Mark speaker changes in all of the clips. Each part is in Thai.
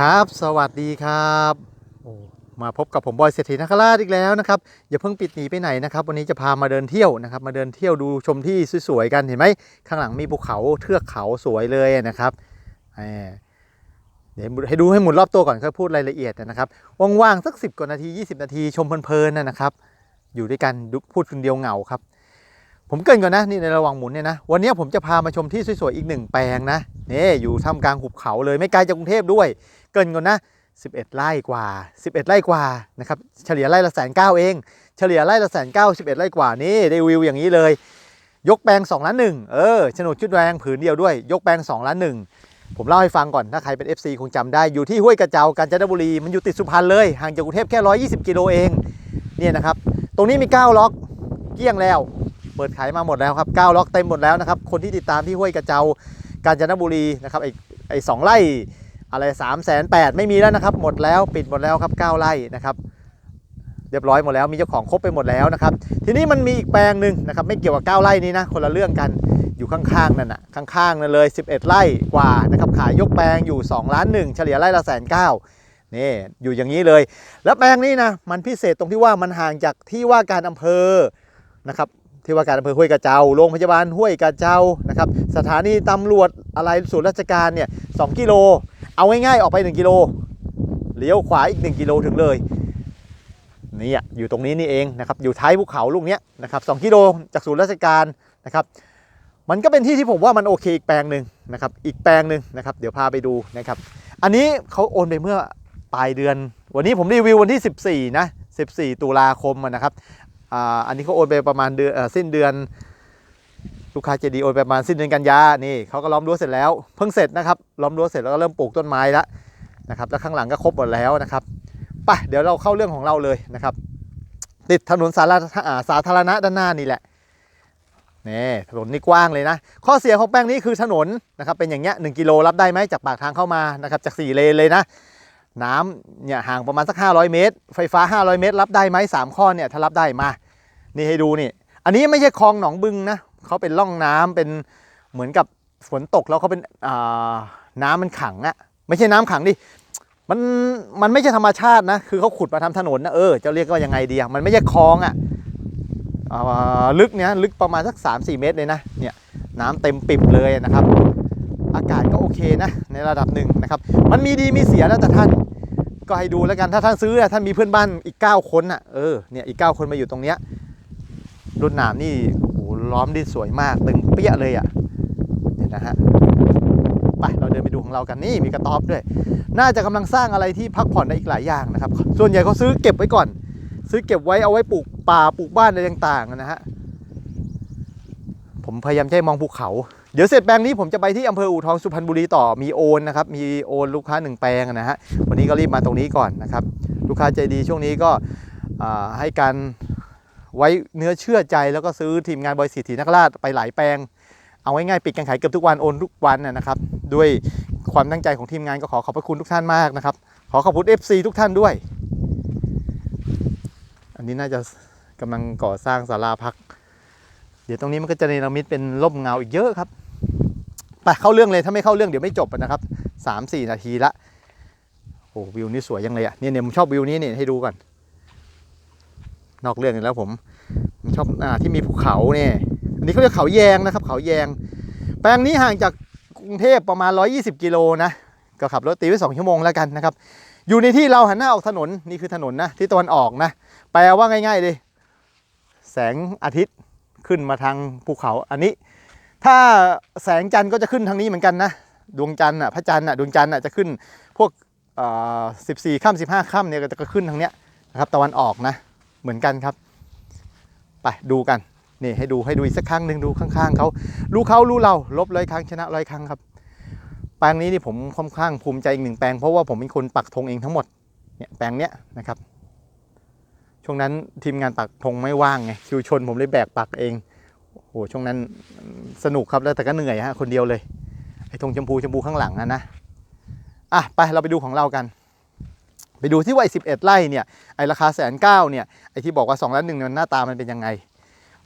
Speaker 1: ครับสวัสดีครับโอ้มาพบกับผมบอยเศรษฐีนคราชอีกแล้วนะครับอย่าเพิ่งปิดหนีไปไหนนะครับวันนี้จะพามาเดินเที่ยวนะครับมาเดินเที่ยวดูชมที่สวยๆกันเห็นไหมข้างหลังมีภูเขาเทือกเขาสวยเลยนะครับเดี๋ยวให้ดูให้หมุนรอบตัวก่อนค่อยพูดรายละเอียดนะครับว่างๆสัก10กว่านาที 20 นาทีชมเพลินๆนะนะครับอยู่ด้วยกันพูดคนเดียวเหงาครับ ผมเกินก่อนนะนี่ในระหว่างหมุนเนี่ยนะวันนี้ผมจะพามาชมที่สวยๆอีกหนึ่งแปลงนะนี่อยู่ท่ามกลางหุบเขาเลยไม่ไกลจากกรุงเทพด้วย เกินก่อนนะ 11 ไร่กว่า 11 ไร่กว่านะครับเฉลี่ยไร่ละแสนเก้าเอง เฉลี่ยไร่ละแสนเก้า11ไร่กว่านี่ได้วิวอย่างนี้เลย ยกแปลง2ล้านหนึ่งเออโฉนดชุดแดงผืนเดียวด้วย ยกแปลง2ล้านหนึ่งผมเล่าให้ฟังก่อน ถ้าใครเป็น FC คงจำได้ อยู่ที่ห้วยกระเจ้ากาญจนบุรี มันอยู่ติดสุพรรณเลย ห่างจากกรุงเทพแค่ 120 กิโลเอง เนี่ยนะครับ ตรงนี้มี 9 ล็อก เกี้ยงแล้ว เปิดขายมาหมดแล้วครับ 9 ล็อกเต็มหมดแล้วนะครับ คนที่ติดตามที่ห้วยกระเจ้ากาญจนบุรีนะครับ ไอ้ไอ้สองไร่ อะไร3ามแสนแปดไม่มีแล้วนะครับ หมดแล้วปิดหมดแล้วครับ9ไร่นะครับ เรียบร้อยหมดแล้วมีเจ้าของครบไปหมดแล้วนะครับ ทีนี้มันมีอีกแปลงหนึ่งนะครับ ไม่เกี่ยวกับ9ไร่นี้นะ คนละเรื่องกันอยู่ข้างๆนั่นน่ะข้างๆนั่นเลย 11 ไร่กว่านะครับขายยกแปลงอยู่2ล้านหนึ่งเฉลี่ยไร่ละแสนเก้านี่อยู่อย่างนี้เลย แล้วแปลงนี้นะมันพิเศษตรงที่ว่ามันห่างจากที่ว่าการอำเภอนะครับที่ว่าการอำเภอห้วยกระเจ้าโรงพยาบาลห้วยกระเจ้านะครับ สถานีตำรวจอะไรส่วนราชการเนี่ยสกิโล เอาง่ายๆออกไป 1กิโลเลี้ยวขวาอีก 1กิโลถึงเลยนี่อะอยู่ตรงนี้นี่เองนะครับอยู่ท้ายภูเขาลูกเนี้ยนะครับสกิโลจากศูนย์ราชการนะครับ มันก็เป็นที่ที่ผมว่ามันโอเคอีกแปลงหนึ่งนะครับอีกแปลงหนึ่งนะครับเดี๋ยวพาไปดูนะครับ อันนี้เขาโอนไปเมื่อปลายเดือน วันนี้ผมรีวิววันที่ 14นะ14 ตุลาคมนะครับอ,อันนี้เขาโอนไปประมาณเดือนสิ้นเดือน ลูกค้าเจดีโอนไปประมาณสิ้นเดือนกันยานี่เขาก็ล้อมรั้วเสร็จแล้วเพิ่งเสร็จนะครับล้อมรั้วเสร็จแล้วก็เริ่มปลูกต้นไม้แล้วนะครับแล้วข้างหลังก็ครบหมดแล้วนะครับไปเดี๋ยวเราเข้าเรื่องของเราเลยนะครับติดถนนสาธารณะอ่าสาธารณะด้านหน้านี่แหละนี่ถนนนี่กว้างเลยนะ ข้อเสียของแป้งนี้คือถนนนะครับเป็นอย่างเงี้ยหกิโลรับได้ไหมจากปากทางเข้ามานะครับจาก 4 เลนเลยนะ น้ำเนี่ยห่างประมาณสัก 500 เมตร ไฟฟ้า 500 เมตร รับได้ไหมสามข้อเนี่ยถ้ารับได้มา นี่ให้ดูนี่ อันนี้ไม่ใช่คลองหนองบึงนะ เขาเป็นร่องน้ำเป็นเหมือนกับฝนตกแล้วเขาเป็นน้ำมันขังอะไม่ใช่น้ำขังดิมันมันไม่ใช่ธรรมชาตินะคือเขาขุดมาทำถนนนะเออจะเรียกว่ายังไงดีอะมันไม่ใช่คลองอะอ่าลึกเนี้ยลึกประมาณสัก 3-4 เมตรเลยนะเนี่ยน้ำเต็มปิบเลยนะครับ อากาศก็โอเคนะในระดับหนึ่งนะครับ มันมีดีมีเสียแล้วแต่ท่านก็ให้ดูแล้วกันถ้าท่านซื้อท่านมีเพื่อนบ้านอีก 9 คนอะเออเนี่ยอีก 9 คนมาอยู่ตรงเนี้ยรุ่นหนามนี่ ล้อมดินสวยมากตึงเปี้ยเลยอะเนี่ยนะฮะไปเราเดินไปดูของเรากันนี่มีกระต๊อบด้วย น่าจะกำลังสร้างอะไรที่พักผ่อนได้อีกหลายอย่างนะครับ ส่วนใหญ่เขาซื้อเก็บไว้ก่อน ซื้อเก็บไว้เอาไว้ปลูกป่าปลูกบ้านอะไรต่างๆนะฮะผมพยายามให้มองภูเขา เดี๋ยวเสร็จแปลงนี้ผมจะไปที่อำเภออู่ทองสุพรรณบุรีต่อมีโอนนะครับมีโอนลูกค้าหนึ่งแปลงนะฮะวันนี้ก็รีบมาตรงนี้ก่อนนะครับ ลูกค้าใจดีช่วงนี้ก็ให้การ ไว้เนื้อเชื่อใจแล้วก็ซื้อทีมงานบริษัทถีนักราชไปหลายแปลง เอาง่ายๆปิดการขายเกือบทุกวันโอนทุกวันนะครับ ด้วยความตั้งใจของทีมงานก็ขอขอบพระคุณทุกท่านมากนะครับ ขอขอบคุณ FC ทุกท่านด้วย อันนี้น่าจะกำลังก่อสร้างศาลาพัก เดี๋ยวตรงนี้มันก็จะเนรมิตเป็นร่มเงาอีกเยอะครับไปเข้าเรื่องเลยถ้าไม่เข้าเรื่องเดี๋ยวไม่จบนะครับสามสี่นาทีละโอ้วิวนี่สวยยังเลยอะเนี่ยเนี่ยผมชอบวิวนี้เนี่ยให้ดูก่อน นอกเรื่องอีกแล้วผมผมชอบอ่าที่มีภูเขาเนี่ยอันนี้เขาเรียกเขาแยงนะครับ เขาแยง แปลงนี้ห่างจากกรุงเทพประมาณ 120 กิโลนะก็ขับรถตีไว้2ชั่วโมงแล้วกันนะครับ อยู่ในที่เราหันหน้าออกถนนนี่คือถนนนะที่ตะวันออกนะ แปลว่าง่ายๆเลยแสงอาทิตย์ขึ้นมาทางภูเขาอันนี้ ถ้าแสงจันทร์ก็จะขึ้นทางนี้เหมือนกันนะดวงจันทร์อะพระจันทร์อะดวงจันทร์อะจะขึ้นพวกสิบสี่ค่ำสิบห้าค่ำเนี่ยก็จะขึ้นทางเนี้ยนะครับตะวันออกนะ เหมือนกันครับ ไปดูกันนี่ให้ดูให้ดูอีกสักครั้งหนึ่งดูข้างๆเขารู้เขารู้เราลบร้อยครั้งชนะร้อยครั้งครับแปลงนี้นี่ผมค่อนข้างภูมิใจอีกหนึ่งแปลงเพราะว่าผมเป็นคนปักธงเองทั้งหมดเนี่ยแปลงเนี้ยนะครับ ช่วงนั้นทีมงานปักธงไม่ว่างไงคิวชนผมเลยแบกปักเองโอ้โหช่วงนั้นสนุกครับแล้วแต่ก็เหนื่อยฮะคนเดียวเลยไอ้ธงชมพูชมพูข้างหลังอะนะอะไปเราไปดูของเรากัน ไปดูที่ว่าไอ้สิบเอ็ดไร่เนี่ยไอราคาแสนเก้าเนี่ยไอที่บอกว่าสองล้านหนึ่งเนี่ยหน้าตามันเป็นยังไง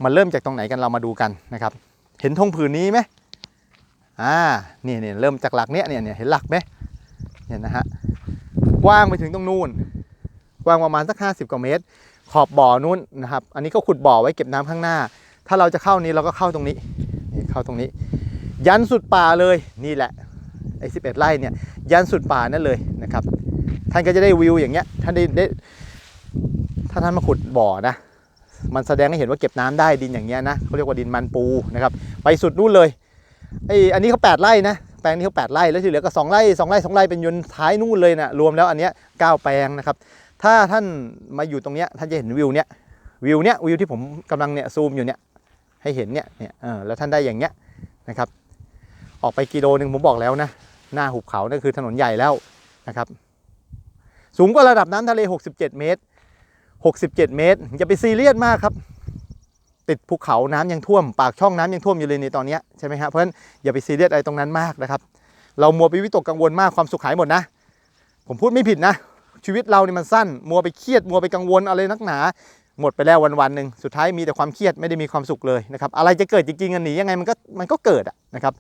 Speaker 1: มันเริ่มจากตรงไหนกันเรามาดูกันนะครับเห็นธงผืนนี้ไหมอ่าเนี่ยเนี่ยเริ่มจากหลักเนี้ยเนี่ยเนี่ยเห็นหลักไหมเนี่ยนะฮะกว้างไปถึงตรงนู้นกว้างประมาณสัก 50 กว่าเมตร ขอบบ่อนู้นนะครับ อันนี้ก็ขุดบ่อไว้เก็บน้ำข้างหน้า ถ้าเราจะเข้านี้เราก็เข้าตรงนี้นี่เข้าตรงนี้ ยันสุดป่าเลยนี่แหละไอ้11ไร่เนี่ยยันสุดป่านั่นเลยนะครับ ท่านก็จะได้วิวอย่างเงี้ยท่านได้ได้ถ้าท่านมาขุดบ่อนะ มันแสดงให้เห็นว่าเก็บน้ำได้ดินอย่างเงี้ยนะเขาเรียกว่าดินมันปูนะครับ ไปสุดนู่นเลยไออันนี้เขา8ไร่นะแปลงนี้เขา8ไร่แล้วที่เหลือก็2ไร่2ไร่2ไร่เป็นยนท้ายนู่นเลยนะรวมแล้วอันเนี้ย9แปลงนะครับ ถ้าท่านมาอยู่ตรงเนี้ยท่านจะเห็นวิวเนี้ยวิวเนี้ยวิวที่ผมกำลังเนี่ยซูมอยู่เนี่ยให้เห็นเนี่ยเนี่ยเออแล้วท่านได้อย่างเงี้ยนะครับ ออกไปกิโลหนึ่งผมบอกแล้วนะหน้าหุบเขานั่นคือถนนใหญ่แล้วนะครับ สูงกว่าระดับน้ำทะเล 67 เมตร 67 เมตร อย่าไปซีเรียสมากครับ ติดภูเขาน้ำยังท่วม ปากช่องน้ำยังท่วมอยู่เลยในตอนนี้ใช่ไหมครับเพราะฉะนั้นอย่าไปซีเรียสอะไรตรงนั้นมากนะครับ เรามัวไปวิตกกังวลมากความสุขหายหมดนะ ผมพูดไม่ผิดนะ ชีวิตเราเนี่ยมันสั้น มัวไปเครียด มัวไปกังวลอะไรนักหนา หมดไปแล้ววันวันหนึ่งสุดท้ายมีแต่ความเครียดไม่ได้มีความสุขเลยนะครับ อะไรจะเกิดจริงๆอันหนียังไงมันก็มันก็เกิดอะนะครับ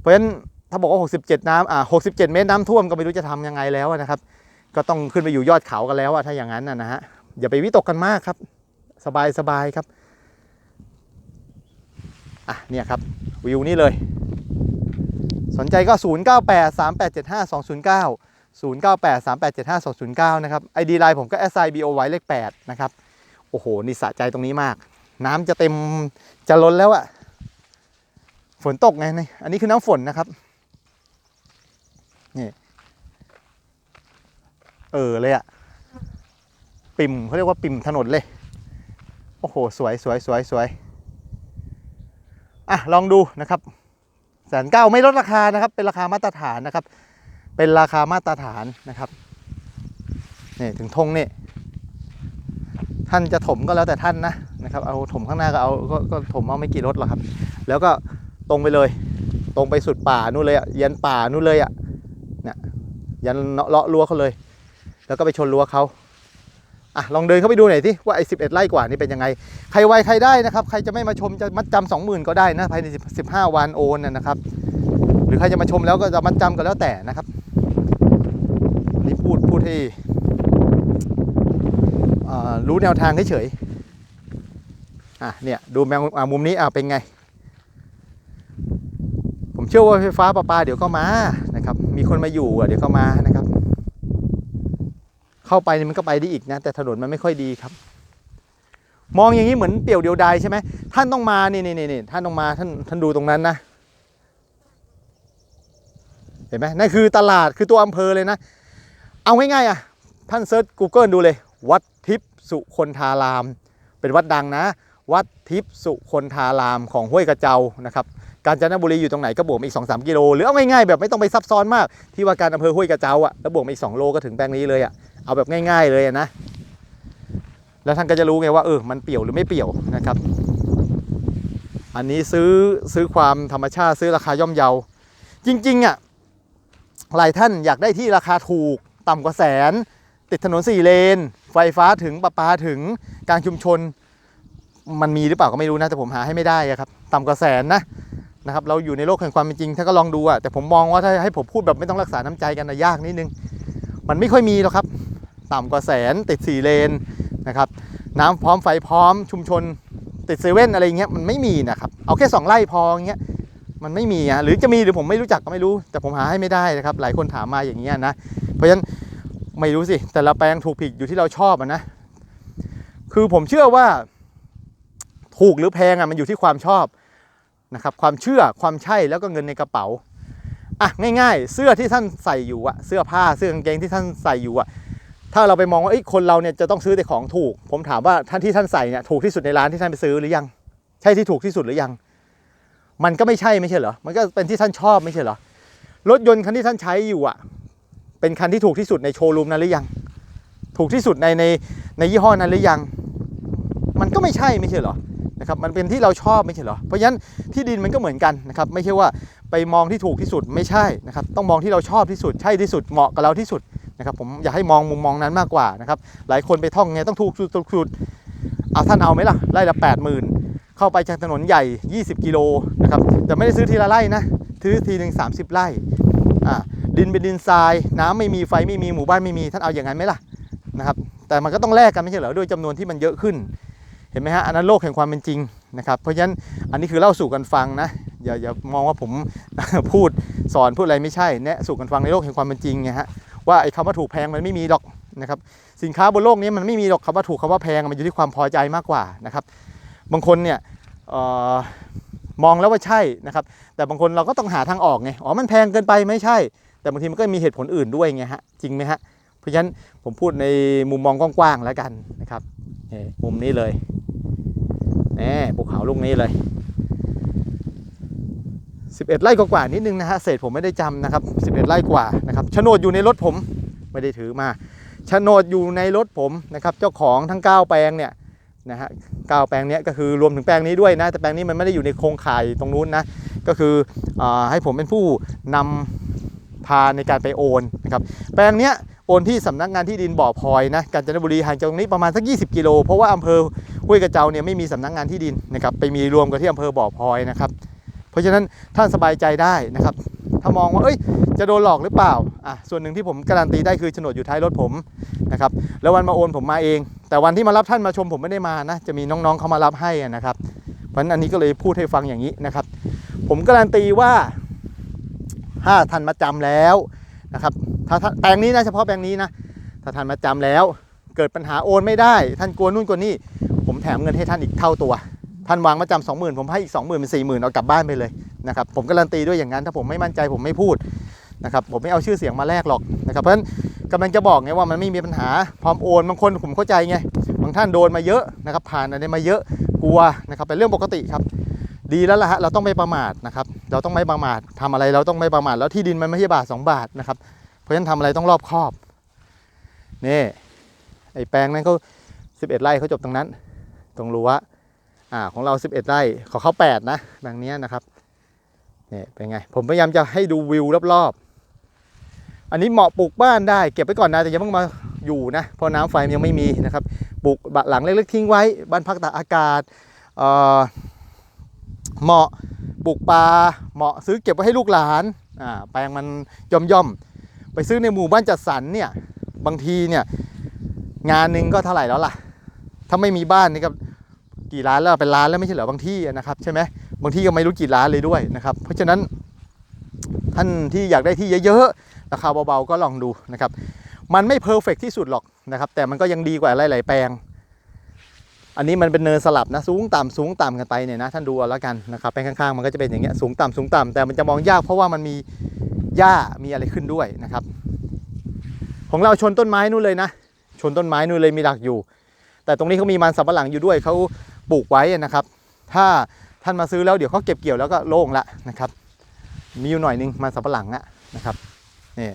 Speaker 1: เพราะฉะนั้นถ้าบอกว่า 67 น้ำอ่า67 เมตรน้ำท่วมก็ไม่รู้จะทำยังไงแล้วนะครับ ก็ต้องขึ้นไปอยู่ยอดเขากันแล้วอะถ้าอย่างนั้นนะนะฮะอย่าไปวิตกกันมากครับ สบายสบายครับอะเนี่ยครับวิวนี่เลย สนใจก็ 098 3875 209 098 3875 209 นะครับ ID ไลน์ผมก็ s i b o ไว้เลข8นะครับ โอ้โห นี่สะใจตรงนี้มาก น้ำจะเต็มจะล้นแล้วอะฝนตกไงนี่อันนี้คือน้ำฝนนะครับนี่ เออเลยอะปิ่มเขาเรียกว่าปิ่มถนนเลย โอ้โห สวยสวยสวยสวยอะ ลองดูนะครับแสนเก้าไม่ลดราคานะครับ เป็นราคามาตรฐานนะครับ เป็นราคามาตรฐานนะครับนี่ถึงธงนี่ท่านจะถมก็แล้วแต่ท่านนะนะครับเอาถมข้างหน้าก็เอาก็ก็ถมเอาไม่กี่รถหรอกครับ แล้วก็ตรงไปเลย ตรงไปสุดป่านู่นเลยอะยันป่านู่นเลยอะเนี่ยยันเลาะรั้วเขาเลย แล้วก็ไปชนรั้วเขาอะลองเดินเข้าไปดูหน่อยที่ว่าไอ้สิบเอ็ดไร่กว่านี่เป็นยังไง ใครไวใครได้นะครับ ใครจะไม่มาชมจะมัดจำสองหมื่นก็ได้นะภายในสิบห้าวันโอนนะครับ หรือใครจะมาชมแล้วก็จะมัดจำก็แล้วแต่นะครับนี่พูดพูดให้อ่รู้แนวทางเฉยๆอะเนี่ยดูแมงอ่ามุมนี้อะเป็นไง ผมเชื่อว่าไฟฟ้าประปาเดี๋ยวก็มานะครับ มีคนมาอยู่อะเดี๋ยวก็มานะ เข้าไปมันก็ไปได้อีกนะ แต่ถนนมันไม่ค่อยดีครับ มองอย่างนี้เหมือนเปี่ยวเดียวดายใช่ไหมท่านต้องมานี่นี่นี่ท่านต้องมาท่านท่านดูตรงนั้นนะเห็นไหมนั่นคือตลาดคือตัวอำเภอเลยนะ เอาง่ายๆอะท่านเซิร์ช Google ดูเลย วัดทิพสุคนทาราม เป็นวัดดังนะ วัดทิพสุคนทารามของห้วยกระเจ้านะครับกาญจนบุรีอยู่ตรงไหนก็บวกอีก2-3กิโลหรือเอาง่ายๆแบบไม่ต้องไปซับซ้อนมากที่ว่าการอำเภอห้วยกระเจ้าอะแล้วบวกมาอีก2โลก็ถึงแปลงนี้เลยอะ เอาแบบง่าย ๆ เลยนะ แล้วท่านก็จะรู้ไงว่าเออมันเปี่ยวหรือไม่เปี่ยวนะครับ อันนี้ซื้อซื้อความธรรมชาติซื้อราคาย่อมเยา จริงๆอะหลายท่านอยากได้ที่ราคาถูกต่ำกว่าแสน ติดถนนสี่เลน ไฟฟ้าถึงประปาถึงกลางชุมชน มันมีหรือเปล่าก็ไม่รู้นะ แต่ผมหาให้ไม่ได้อะครับต่ำกว่าแสนนะนะครับเราอยู่ในโลกแห่งความเป็นจริงท่านก็ลองดูอะแต่ผมมองว่าถ้าให้ผมพูดแบบไม่ต้องรักษาน้ำใจกันนะยากนิดนึง มันไม่ค่อยมีหรอกครับ ต่ำกว่าแสนติดสี่เลนนะครับน้ำพร้อมไฟพร้อมชุมชนติดเซเว่นอะไรเงี้ยมันไม่มีนะครับเอาแค่สองไร่พออย่างเงี้ยมันไม่มีอะหรือจะมีหรือผมไม่รู้จักก็ไม่รู้ แต่ผมหาให้ไม่ได้นะครับ หลายคนถามมาอย่างเงี้ยนะเพราะฉะนั้นไม่รู้สิ แต่ละแปลงถูกผิดอยู่ที่เราชอบอะนะ คือผมเชื่อว่า ถูกหรือแพงอะมันอยู่ที่ความชอบนะครับ ความเชื่อความใช่แล้วก็เงินในกระเป๋าอะง่าย ๆ เสื้อที่ท่านใส่อยู่อะเสื้อผ้าเสื้อกางเกงที่ท่านใส่อยู่อะ ถ้าเราไปมองว่าคนเราเนี่ยจะต้องซื้อแต่ของถูก ผมถามว่าท่านที่ท่านใส่เนี่ยถูกที่สุดในร้านที่ท่านไปซื้อหรือยัง ใช่ที่ถูกที่สุดหรือยัง มันก็ไม่ใช่ไม่ใช่เหรอมันก็เป็นที่ท่านชอบไม่ใช่เหรอรถยนต์คันที่ท่านใช้อยู่อะ เป็นคันที่ถูกที่สุดในโชว์รูมนั้นหรือยัง ถูกที่สุดในในในยี่ห้อนั้นหรือยัง มันก็ไม่ใช่ไม่ใช่เหรอนะครับมันเป็นที่เราชอบไม่ใช่เหรอเพราะฉะนั้นที่ดินมันก็เหมือนกันนะครับไม่ใช่ว่าไปมองที่ถูกที่สุดไม่ใช่นะครับต้องมองที่เราชอบที่สุดใช่ที่สุดเหมาะกับเราที่สุด นะครับผมอยากให้มองมุมมองนั้นมากกว่านะครับหลายคนไปท่องไงต้องถูกสุดถูกสุดเอาท่านเอาไหมล่ะไร่ละแปดหมื่นเข้าไปจากถนนใหญ่ 20 กิโลนะครับแต่ไม่ได้ซื้อทีละไร่นะซื้อทีหนึ่ง30 ไร่อ่าดินเป็นดินทราย น้ำไม่มีไฟไม่มีหมู่บ้านไม่มีท่านเอาอย่างนั้นไหมล่ะนะครับแต่มันก็ต้องแลกกันไม่ใช่เหรอด้วยจำนวนที่มันเยอะขึ้นเห็นไหมฮะอันนั้นโลกแห่งความเป็นจริงนะครับเพราะฉะนั้นอันนี้คือเล่าสู่กันฟังนะอย่าอย่ามองว่าผมพูดสอนพูดอะไรไม่ใช่แนะสู่กันฟังในโลกแห่งความเป็นจริงไงฮะ ว่าไอ้คำว่าถูกแพงมันไม่มีหรอกนะครับสินค้าบนโลกนี้มันไม่มีหรอกคำว่าถูกคำว่าแพงมันอยู่ที่ความพอใจมากกว่านะครับบางคนเนี่ยออมองแล้วว่าใช่นะครับแต่บางคนเราก็ต้องหาทางออกไงอ๋อมันแพงเกินไปไม่ใช่ แต่บางทีมันก็มีเหตุผลอื่นด้วยไงฮะจริงไหมฮะเพราะฉะนั้นผมพูดในมุมมองกว้างๆแล้วกันนะครับมุมนี้เลยนี่ภูเขาลูกนี้เลย 11 ไร่กว่านิดนึงนะฮะเศษผมไม่ได้จำนะครับ 11 ไร่กว่านะครับโฉนดอยู่ในรถผมไม่ได้ถือมาโฉนดอยู่ในรถผมนะครับเจ้าของทั้ง 9 แปลงเนี่ยนะฮะเก้าแปลงเนี้ยก็คือรวมถึงแปลงนี้ด้วยนะแต่แปลงนี้มันไม่ได้อยู่ในโครงข่ายตรงนู้นนะก็คืออาให้ผมเป็นผู้นำพาในการไปโอนนะครับแปลงเนี้ยโอนที่สำนักงานที่ดินบ่อพลอยนะกาญจนบุรีห่างจากตรงนี้ประมาณสัก 20 กิโลเพราะว่าอำเภอห้วยกระเจ้าเนี่ยไม่มีสำนักงานที่ดินนะครับไปมีรวมกับที่อำเภอบ่อพลอยนะครับ เพราะฉะนั้นท่านสบายใจได้นะครับ ถ้ามองว่าเอ้ยจะโดนหลอกหรือเปล่าอะส่วนหนึ่งที่ผมการันตีได้คือโฉนดอยู่ท้ายรถผมนะครับแล้ววันมาโอนผมมาเอง แต่วันที่มารับท่านมาชมผมไม่ได้มานะจะมีน้องๆเขามารับให้นะครับเพราะฉะนั้นอันนี้ก็เลยพูดให้ฟังอย่างนี้นะครับ ผมการันตีว่าถ้าท่านมาจำแล้วนะครับถ้าท่านแปลงนี้นะเฉพาะแปลงนี้นะถ้าท่านมาจำแล้ว เกิดปัญหาโอนไม่ได้ ท่านกลัวนู่นกลัวนี่ผมแถมเงินให้ท่านอีกเท่าตัว ท่านวางมาจำสองหมื่นผมให้อีกสองหมื่นเป็นสี่หมื่นเอากลับบ้านไปเลยนะครับผมการันตีด้วยอย่างนั้นถ้าผมไม่มั่นใจผมไม่พูดนะครับผมไม่เอาชื่อเสียงมาแลกหรอกนะครับเพราะฉะนั้นกำลังจะบอกไงว่ามันไม่มีปัญหาพร้อมโอนบางคนผมเข้าใจไงบางท่านโดนมาเยอะนะครับผ่านอะไรมาเยอะกลัวนะครับเป็นเรื่องปกติครับ ดีแล้วล่ะฮะเราต้องไม่ประมาทนะครับเราต้องไม่ประมาททำอะไรเราต้องไม่ประมาทแล้วที่ดินมันไม่ใช่บาทสองบาทนะครับเพราะฉะนั้นทำอะไรต้องรอบคอบนี่ไอ้แปลงนั้นเขา11ไร่เขาจบตรงนั้น ตรงรั้ว อ่าของเรา 11 ไร่ของเขา8นะดังเนี้ยนะครับเนี่ยเป็นไง ผมพยายามจะให้ดูวิวรอบๆ อันนี้เหมาะปลูกบ้านได้ เก็บไว้ก่อนนะแต่ยังเพิ่งมาอยู่นะเพราะน้ำไฟยังไม่มีนะครับปลูกบะหลังเล็กๆทิ้งไว้บ้านพักตากอากาศเอ่อเหมาะปลูกปลาเหมาะซื้อเก็บไว้ให้ลูกหลานอ่าแปลงมันย่อมย่อมไปซื้อในหมู่บ้านจัดสรรเนี่ยบางทีเนี่ยงานหนึ่งก็เท่าไหร่แล้วล่ะ ถ้าไม่มีบ้านนี่ก็ กี่ล้านแล้วเป็นล้านแล้วไม่ใช่เหรอบางที่นะครับใช่ไหมบางที่ก็ไม่รู้กี่ล้านเลยด้วยนะครับ เพราะฉะนั้นท่านที่อยากได้ที่เยอะๆราคาเบาๆก็ลองดูนะครับ มันไม่เพอร์เฟกที่สุดหรอกนะครับ แต่มันก็ยังดีกว่าหลายๆแปลง อันนี้มันเป็นเนินสลับนะสูงต่ำสูงต่ำกันไปเนี่ยนะท่านดูเอาแล้วกันนะครับแปลงข้างๆมันก็จะเป็นอย่างเงี้ยสูงต่ำสูงต่ำแต่มันจะมองยากเพราะว่ามันมีหญ้ามีอะไรขึ้นด้วยนะครับ ของเราชนต้นไม้นู่นเลยนะ ชนต้นไม้นู่นเลยมีหลักอยู่ แต่ตรงนี้เขามีมันสำปะหลังอยู่ด้วยเขา ปลูกไว้นะครับ ถ้าท่านมาซื้อแล้วเดี๋ยวเขาเก็บเกี่ยวแล้วก็โล่งละนะครับ มีอยู่หน่อยนึงมันสำปะหลังอะนะครับนี่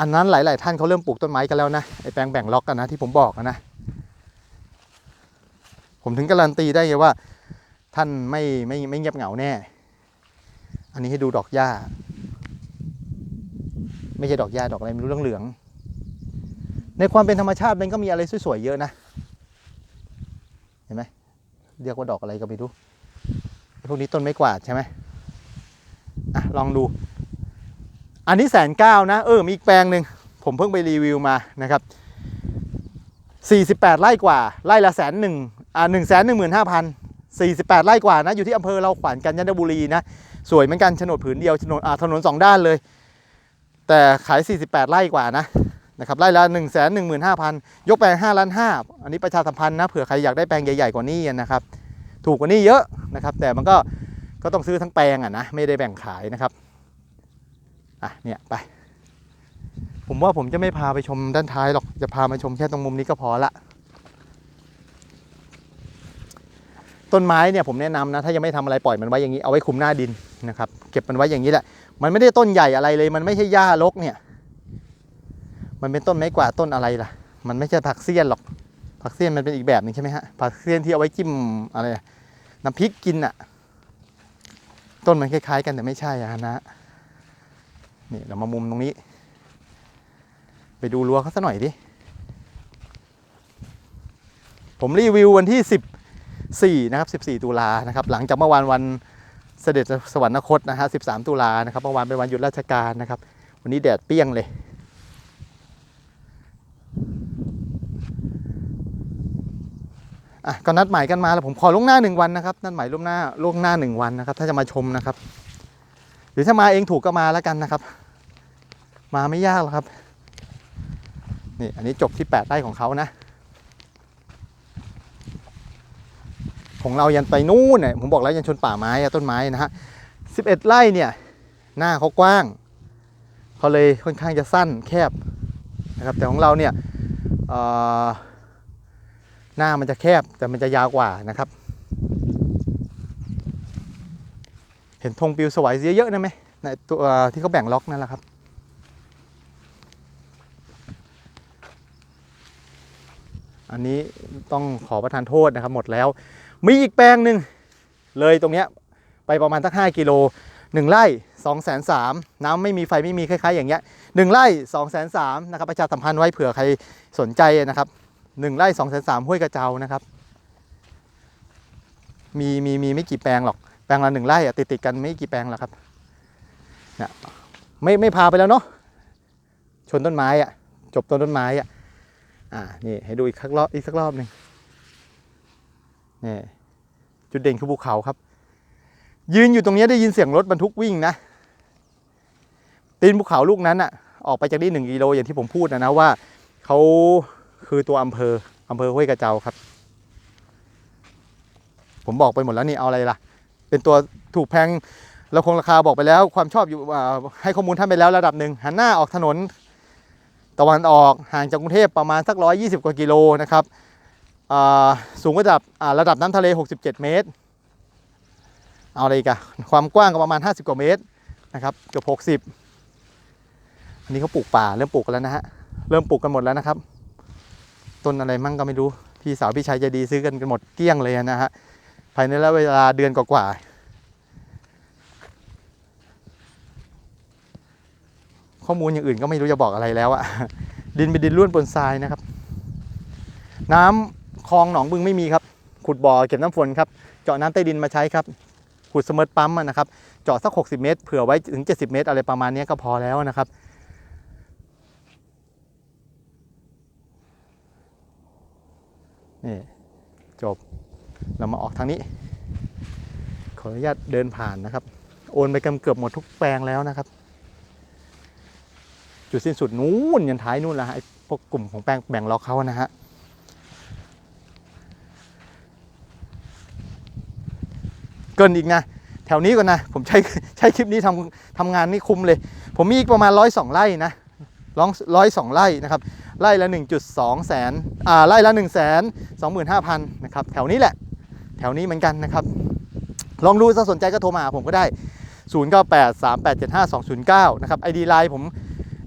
Speaker 1: อันนั้นหลาย ๆ ท่านเขาเริ่มปลูกต้นไม้กันแล้วนะไอแปลงแบ่งล็อกกันนะที่ผมบอกนะ ผมถึงการันตีได้ไงว่า ท่านไม่ไม่ไม่เงียบเหงาแน่ อันนี้ให้ดูดอกหญ้า ไม่ใช่ดอกหญ้าดอกอะไรไม่รู้เรื่องเหลือง ในความเป็นธรรมชาติมันก็มีอะไรสวย ๆ เยอะนะ เห็นไหมเรียกว่าดอกอะไรก็ไม่รู้พวกนี้ต้นไม้กวาดใช่ไหมอะลองดู อันนี้แสนเก้านะเออมีอีกแปลงหนึ่งผมเพิ่งไปรีวิวมานะครับ 48 ไร่กว่า ไร่ละแสนหนึ่งอ่าหนึ่งแสนหนึ่งหมื่นห้าพันสี่สิบแปดไร่กว่านะ อยู่ที่อำเภอเราขวานกาญจนบุรีนะ สวยเหมือนกันโฉนดผืนเดียวโฉนอ่าถนนสองด้านเลย แต่ขาย 48 ไร่กว่านะ นะครับไร่ละ1นึ่งแสนหนึ่งหมื่นห้าพันยกแปลง5ล้านห้าอันนี้ประชาสัมพันธ์นะเผื่อใครอยากได้แปลงใหญ่ๆกว่านี้นะครับ ถูกกว่านี้เยอะนะครับ แต่มันก็ก็ต้องซื้อทั้งแปลงอะนะไม่ได้แบ่งขายนะครับอะเนี่ยไป ผมว่าผมจะไม่พาไปชมด้านท้ายหรอกจะพามาชมแค่ตรงมุมนี้ก็พอละต้นไม้เนี่ยผมแนะนำนะถ้ายังไม่ทำอะไรปล่อยมันไว้อย่างนี้เอาไว้คุมหน้าดินนะครับ เก็บมันไว้อย่างนี้แหละ มันไม่ได้ต้นใหญ่อะไรเลย มันไม่ใช่หญ้ารกเนี่ย มันเป็นต้นไม้กว่าต้นอะไรล่ะ มันไม่ใช่ผักเสี้ยนหรอก ผักเสี้ยนมันเป็นอีกแบบหนึ่งใช่ไหมฮะ ผักเสี้ยนที่เอาไว้จิ้มอะไรน้ำพริกกินอะต้นมันคล้ายๆ กันแต่ไม่ใช่อะนะ นี่เรามามุมตรงนี้ ไปดูรั้วเขาสักหน่อยดิ ผมรีวิววันที่ 14 นะครับ 14 ตุลานะครับ หลังจากเมื่อวานวันเสด็จสวรรคตนะฮะ 13 ตุลานะครับ เมื่อวานเป็นวันหยุดราชการนะครับ วันนี้แดดเปี้ยงเลย อะก็นัดหมายกันมาแล้วผมขอล่วงหน้าหนึ่งวันนะครับนัดหมายล่วงหน้าล่วงหน้าหนึ่งวันนะครับ ถ้าจะมาชมนะครับ หรือถ้ามาเองถูกก็มาแล้วกันนะครับ มาไม่ยากหรอกครับนี่อันนี้จบที่8ไร่ของเขานะ ของเรายันไปนู่นเนี่ยผมบอกแล้วยันชนป่าไม้ต้นไม้นะฮะ11ไร่เนี่ยหน้าเขากว้างเขาเลยค่อนข้างจะสั้นแคบนะครับแต่ของเราเนี่ยออ หน้ามันจะแคบแต่มันจะยาวกว่านะครับ เห็นธงปิวสวยเยอะๆนะไหมในตัวที่เขาแบ่งล็อกนั่นแหละครับ อันนี้ต้องขอประทานโทษนะครับหมดแล้ว มีอีกแปลงหนึ่งเลยตรงเนี้ยไปประมาณตั้ง5กิโลหนึ่งไร่2องแสนสามน้ำไม่มีไฟไม่มีคล้ายๆอย่างเงี้ยหนึ่งไร่2องแสนสามนะครับประชาสัมพันธ์ไว้เผื่อใครสนใจนะครับ หนึ่งไร่2องแสนสามห้วยกระเจ้านะครับ มีมีมีไม่กี่แปลงหรอก แปลงละหนึ่งไร่อะติดติดกันไม่กี่แปลงหรอกครับนี่ยไม่ไม่พาไปแล้วเนาะ ชนต้นไม้อะจบต้นต้นไม้อะอ่า นี่ให้ดูอีกสักรอบอีกสักรอบหนึ่งนี่จุดเด่นคือภูเขาครับ ยืนอยู่ตรงนี้ได้ยินเสียงรถบรรทุกวิ่งนะ ตีนภูเขาลูกนั้นอะออกไปจากนี่หนึ่งกิโลอย่างที่ผมพูดนะนะว่าเขา คือตัวอำเภออำเภอห้วยกระเจ้าครับ ผมบอกไปหมดแล้วนี่เอาอะไรล่ะ เป็นตัวถูกแพงเราคงราคาบอกไปแล้ว ความชอบอยู่ให้ข้อมูลท่านไปแล้วระดับหนึ่งหันหน้าออกถนน ตะวันออกห่างจากกรุงเทพประมาณสักร้อยยี่สิบกว่ากิโลนะครับสูงระดับระดับน้ำทะเล 67 เมตร เอาอะไรกันความกว้างก็ประมาณ 50 กว่าเมตรนะครับเกือบ 60 อันนี้เขาปลูกป่าเริ่มปลูกกันแล้วนะฮะเริ่มปลูกกันหมดแล้วนะครับ ต้นอะไรมั่งก็ไม่รู้ พี่สาวพี่ชายใจะดีซื้อกันกันหมดเกลี้ยงเลยนะฮะ ภายในระยะเวลาเดือนกว่าๆข้อมูลอย่างอื่นก็ไม่รู้จะบอกอะไรแล้วอะดินเป็นดินล้วนปนทรายนะครับ น้ำคลองหนองบึงไม่มีครับ ขุดบ่อเก็บน้ำฝนครับ เจาะน้ำใต้ดินมาใช้ครับ ขุดเสมอปั๊มนะครับ เจาะสัก 60 เมตร เผื่อไว้ถึง 70 เมตร อะไรประมาณนี้ก็พอแล้วนะครับ นี่จบเรามาออกทางนี้ ขออนุญาตเดินผ่านนะครับ โอนไปกันเกือบหมดทุกแปลงแล้วนะครับ จุดสิ้นสุดนู้นยันท้ายนู่นละไอ้พวกกลุ่มของแปลงแบ่งล็อกเขานะฮะเกินอีกนะ แถวนี้ก่อนนะ ผมใช้ใช้คลิปนี้ทำทำงานนี่คุ้มเลย ผมมีอีกประมาณร้อยสองไร่นะร้อยสองไร่นะครับ ไร่ละ 1.2 แสนอ่าไร่ละ 1 2 5 0 0 0นะครับแถวนี้แหละ แถวนี้เหมือนกันนะครับ ลองดูถ้าสนใจก็โทรมาหาผมก็ได้ 0 9 8 3 8 7 5 2 0 9 นะครับ ID Line ผม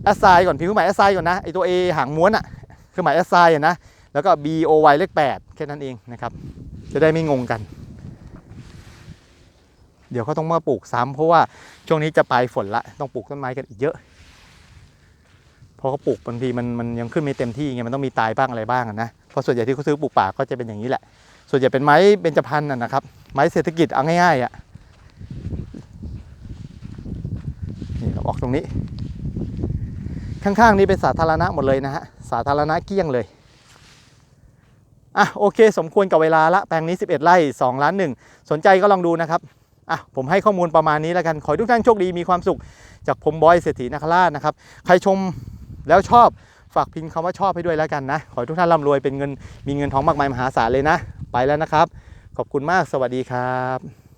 Speaker 1: แอสไซน์ก่อนพิมพ์เครื่องหมายแอสไซน์ก่อนนะไอตัว A หางม้วนอะเครื่องหมายแอสไซน์อะนะแล้วก็ B O Y เลข8แค่นั้นเองนะครับ จะได้ไม่งงกัน เดี๋ยวเขาต้องมาปลูกซ้ำเพราะว่าช่วงนี้จะปลายฝนละ ต้องปลูกต้นไม้กันอีกเยอะ พราะเขาปลูกบางทีมันมันยังขึ้นไม่เต็มที่ไงมันต้องมีตายบ้างอะไรบ้างนะเพราะส่วนใหญ่ที่เขาซื้อปลูกป่าก็จะเป็นอย่างนี้แหละ ส่วนใหญ่เป็นไม้เบญจพรรณนะนะครับ ไม้เศรษฐกิจเอาง่ายๆอะนี่ครับออกตรงนี้ ข้างๆนี้เป็นสาธารณะหมดเลยนะฮะสาธารณะเกลี้ยงเลยอะโอเค สมควรกับเวลาละแปลงนี้ 11 ไร่2ล้านหนึ่งสนใจก็ลองดูนะครับอะผมให้ข้อมูลประมาณนี้แล้วกัน ขอให้ทุกท่านโชคดีมีความสุข จากผมบอยเศรษฐีนาคราชนะครับ ใครชม แล้วชอบฝากพิมพ์คำว่าชอบให้ด้วยแล้วกันนะ ขอให้ทุกท่านร่ำรวยเป็นเงินมีเงินทองมากมายมหาศาลเลยนะ ไปแล้วนะครับ ขอบคุณมากสวัสดีครับ